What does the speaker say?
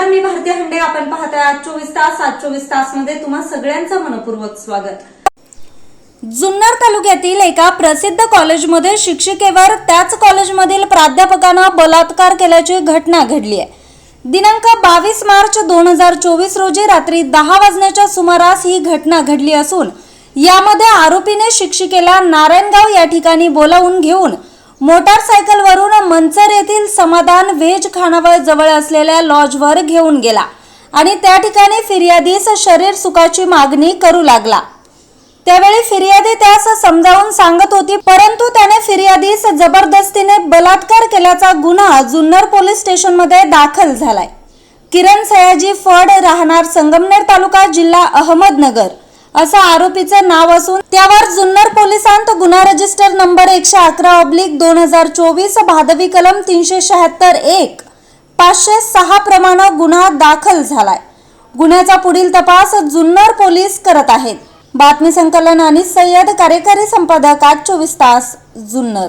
नमस्कार मी भारती हंडे. आपण पाहताय आज चोवीस तास आज चोवीस तासमध्ये तुम्हा सगळ्यांचं मनपूर्वक स्वागत. जुन्नर तालुक्यातील एका प्रसिद्ध कॉलेजमध्ये शिक्षिकेवर त्याच कॉलेजमधील प्राध्यापकानं बलात्कार केल्याची घटना घडली आहे. दिनांक बावीस मार्च दोन हजार चोवीस रोजी रात्री दहा वाजण्याच्या सुमारास ही घटना घडली असून यामध्ये आरोपीने शिक्षिकेला नारायणगाव या ठिकाणी बोलावून घेऊन मोटारसायकलवरून मंचर येथील समाधान वेज खानावळ जवळ असलेल्या लॉजवर घेऊन गेला आणि त्या ठिकाणी फिर्यादीस शरीर सुखाची मागणी करू लागला. त्यावेळी फिर्यादी त्यास समजावून सांगत होती परंतु त्याने फिर्यादीस जबरदस्तीने बलात्कार केल्याचा गुन्हा जुन्नर पोलीस स्टेशनमध्ये दाखल झालाय. किरण सयाजी फड राहणार संगमनेर तालुका जिल्हा अहमदनगर. असं आरोपीचं नाव असून त्यावर जुन्नर पोलिसांत गुन्हा रजिस्टर नंबर एकशे अकरा ऑब्लिक दोन हजार चोवीस भादवी कलम तीनशे शहात्तर एक पाचशे सहा प्रमाणे गुन्हा दाखल झालाय. गुन्ह्याचा पुढील तपास जुन्नर पोलीस करत आहेत. बातमी संकलन आणि सय्यद कार्यकारी संपादक आज चोवीस तास जुन्नर.